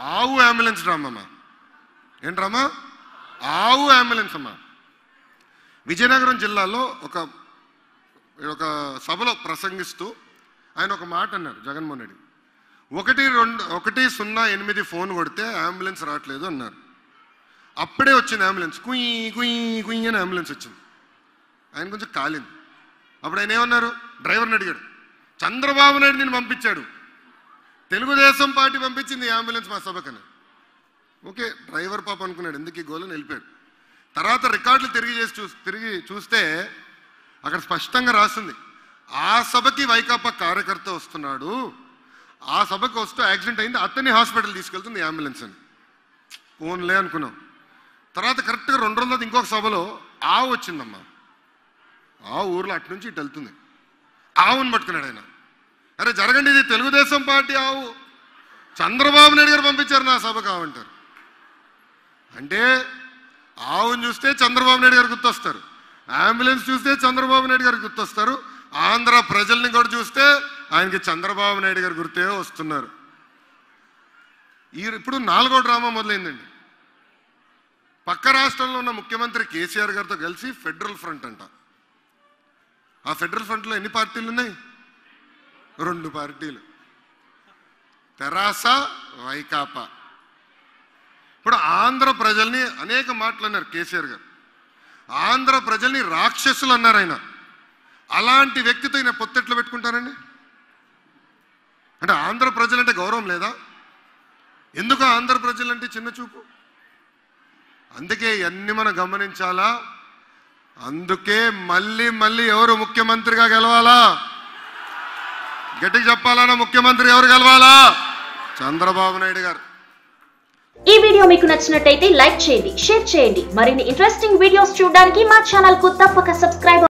ఆవు అంబులెన్స్ రామ్మా అమ్మా? ఏంట్రామా ఆవు అంబులెన్స్ అమ్మా. విజయనగరం జిల్లాలో ఒక ఒక సభలో ప్రసంగిస్తూ ఆయన ఒక మాట అన్నారు జగన్మోహన్ రెడ్డి. ఒకటి రెండు ఒకటి సున్నా ఎనిమిది ఫోన్ కొడితే అంబులెన్స్ రావట్లేదు అన్నారు. అప్పుడే వచ్చింది అంబులెన్స్. కుయ్ కుయ్ కుయ్ అని అంబులెన్స్ వచ్చింది. ఆయన కొంచెం కాలింది. అప్పుడు ఆయన ఏమన్నారు? డ్రైవర్ని అడిగాడు. చంద్రబాబు నాయుడు నేను పంపించాడు. తెలుగుదేశం పార్టీ పంపించింది ఈ అంబులెన్స్ మా సభకని. ఓకే డ్రైవర్ పాప అనుకున్నాడు ఎందుకు ఈ గోలని వెళ్ళిపోయాడు తర్వాత రికార్డులు తిరిగి చేసి చూ తిరిగి చూస్తే అక్కడ స్పష్టంగా రాసింది ఆ సభకి వైకాపా కార్యకర్త వస్తున్నాడు ఆ సభకు వస్తూ యాక్సిడెంట్ అయింది అతన్ని హాస్పిటల్ తీసుకెళ్తుంది ఈ అంబులెన్స్ అని. ఫోన్లే అనుకున్నాం. తర్వాత కరెక్ట్గా రెండు రోజుల ఇంకొక సభలో ఆవు వచ్చిందమ్మా. ఆ ఊర్లో అటు నుంచి ఇటు వెళ్తుంది. ఆవును పట్టుకున్నాడు ఆయన. అరే జరగండి ఇది తెలుగుదేశం పార్టీ ఆవు. చంద్రబాబు నాయుడు గారు పంపించారు నా సభ కావంటారు అంటే ఆవును చూస్తే చంద్రబాబు నాయుడు గారు గుర్తొస్తారు. అంబులెన్స్ చూస్తే చంద్రబాబు నాయుడు గారు గుర్తొస్తారు. ఆంధ్ర ప్రజల్ని కూడా చూస్తే ఆయనకి చంద్రబాబు నాయుడు గారు గుర్తే వస్తున్నారు. ఈ ఇప్పుడు నాలుగో డ్రామా మొదలైందండి. పక్క రాష్ట్రంలో ఉన్న ముఖ్యమంత్రి కేసీఆర్ గారితో కలిసి ఫెడరల్ ఫ్రంట్ అంట. ఆ ఫెడరల్ ఫ్రంట్లో ఎన్ని పార్టీలు ఉన్నాయి? రెండు పార్టీలు. తెరాస వైకాపా. ఇప్పుడు ఆంధ్ర ప్రజల్ని అనేక మాటలు అన్నారు కేసీఆర్ గారు. ఆంధ్ర ప్రజల్ని రాక్షసులు అన్నారు ఆయన. అలాంటి వ్యక్తితో ఈయన పొత్తెట్లు పెట్టుకుంటారండి? అంటే ఆంధ్ర ప్రజలంటే గౌరవం లేదా? ఎందుకు ఆంధ్ర ప్రజలంటే చిన్న చూపు? అందుకే ఇవన్నీ మనం గమనించాలా? అందుకే మళ్ళీ మళ్ళీ ఎవరు ముఖ్యమంత్రిగా గెలవాలా? గట్టి చెప్పాలన్నా ముఖ్యమంత్రి ఎవరు కలవాలా చంద్రబాబు నాయుడు గారు. ఈ వీడియో మీకు నచ్చినట్టయితే లైక్ చేయండి షేర్ చేయండి. మరిన్ని ఇంట్రెస్టింగ్ వీడియోస్ చూడడానికి మా ఛానల్కు తప్పక సబ్స్క్రైబ్